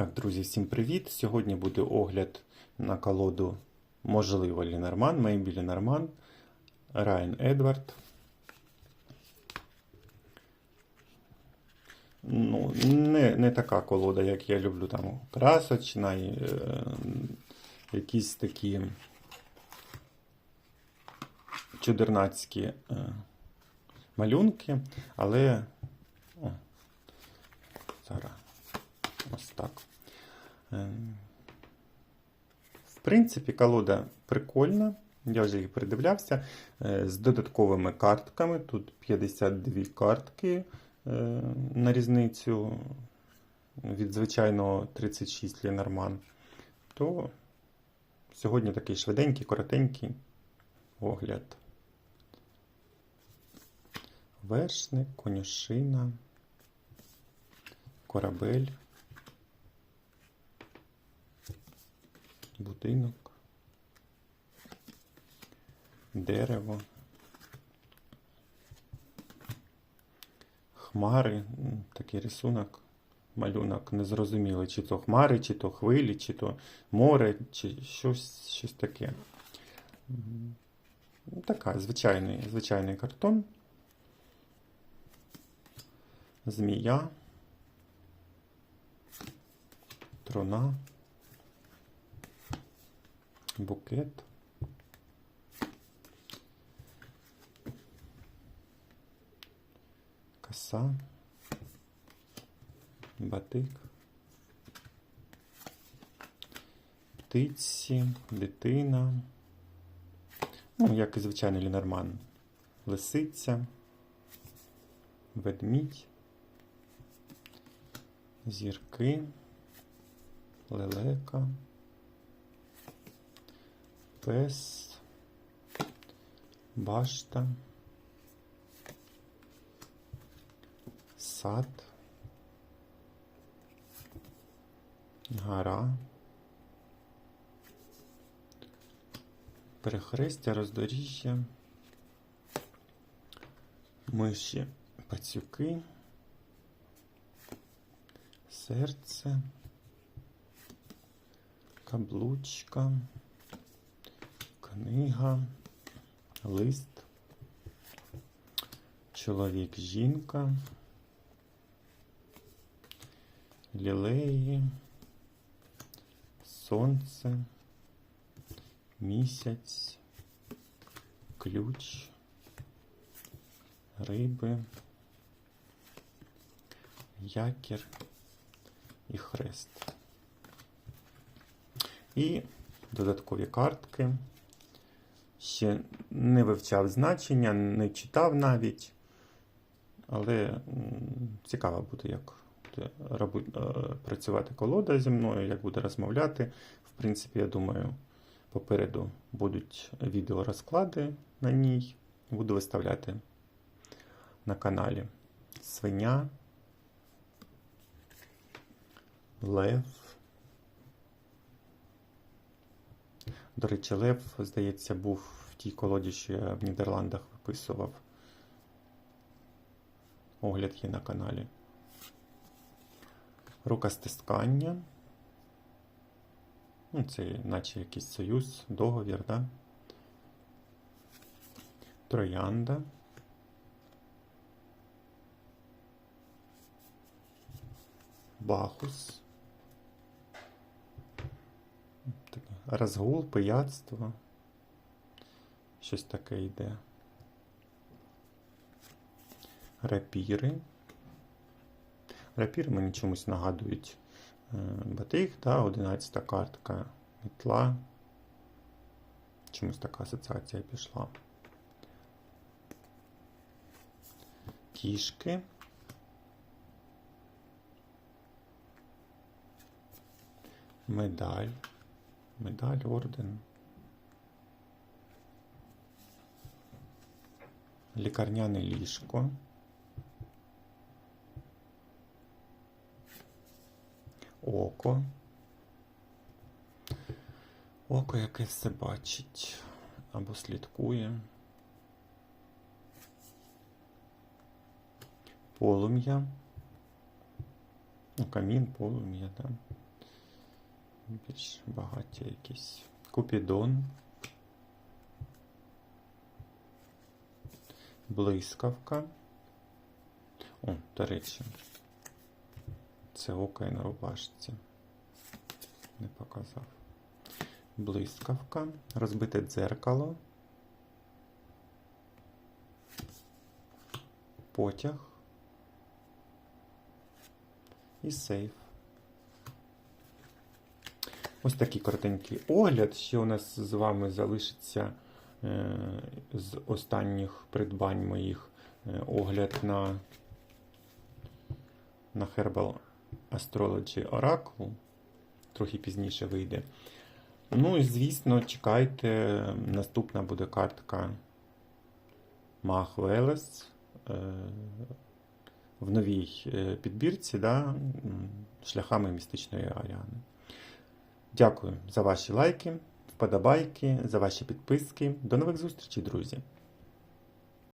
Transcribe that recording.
Так, друзі, всім привіт! Сьогодні буде огляд на колоду можливо Лінорман, Мейбі Лінорман, Райан Едвард. Ну, не, не така колода, як я люблю, там красочна, і, е, якісь такі чудернацькі е, малюнки, але о, зараз ось так. Е, В принципі, колода прикольна. Я вже їх придивлявся. е, З додатковими картками. Тут 52 картки е, на різницю від звичайного 36 Ленорман. То сьогодні такий швиденький, коротенький огляд. Вершник, конюшина, корабель. Будинок, дерево, хмари, такий рисунок, малюнок незрозумілий, чи то хмари, чи то хвилі, чи то море, чи щось, щось таке. Така, звичайний, звичайний картон. Змія. Трона. Букет. Коса. Батик. Птиці, дитина. Ну, як і звичайний лінорман. Лисиця, ведмідь, зірки, лелека пес, башта, сад, гора, перехрестя, роздоріжжя, миші, пацюки, серце, каблучка книга, лист, чоловік, жінка, лілеї, сонце, місяць, ключ, риби, якір і хрест. І додаткові картки ще не вивчав значення, не читав навіть. Але цікаво буде, як буде е, працювати колода зі мною, як буде розмовляти. В принципі, я думаю, попереду будуть відеорозклади на ній. Буду виставляти на каналі свиня, лев. До речі, Лев, здається, був в тій колоді, що я в Нідерландах виписував. Огляд є на каналі. Рукостискання. Ну, це наче якийсь союз, договір, да? Троянда. Бахус. Таке Розгул, пияцтво. Щось таке йде. Рапіри. Рапіри мені чомусь нагадують е, батик, да, 11 картка, метла. Чомусь така асоціація пішла. Кішки. Медаль. Медаль, орден. Лікарняне ліжко. Око. Око, яке все бачить або слідкує. Полум'я. Ну, камін, полум'я, так. Да. Більш багаті якісь. Купідон. Блискавка. О, до речі. Це око на рубашці. Не показав. Блискавка. Розбите дзеркало. Потяг. І сейф. Ось такий коротенький огляд. Ще у нас з вами залишиться е, з останніх придбань моїх е, огляд на, на Herbal Astrology Oracle. Трохи пізніше вийде. Ну і звісно, чекайте. Наступна буде картка Мах Велес. Е, в новій підбірці да, шляхами містичної Аріани. Дякую за ваші лайки, вподобайки, за ваші підписки. До нових зустрічей, друзі!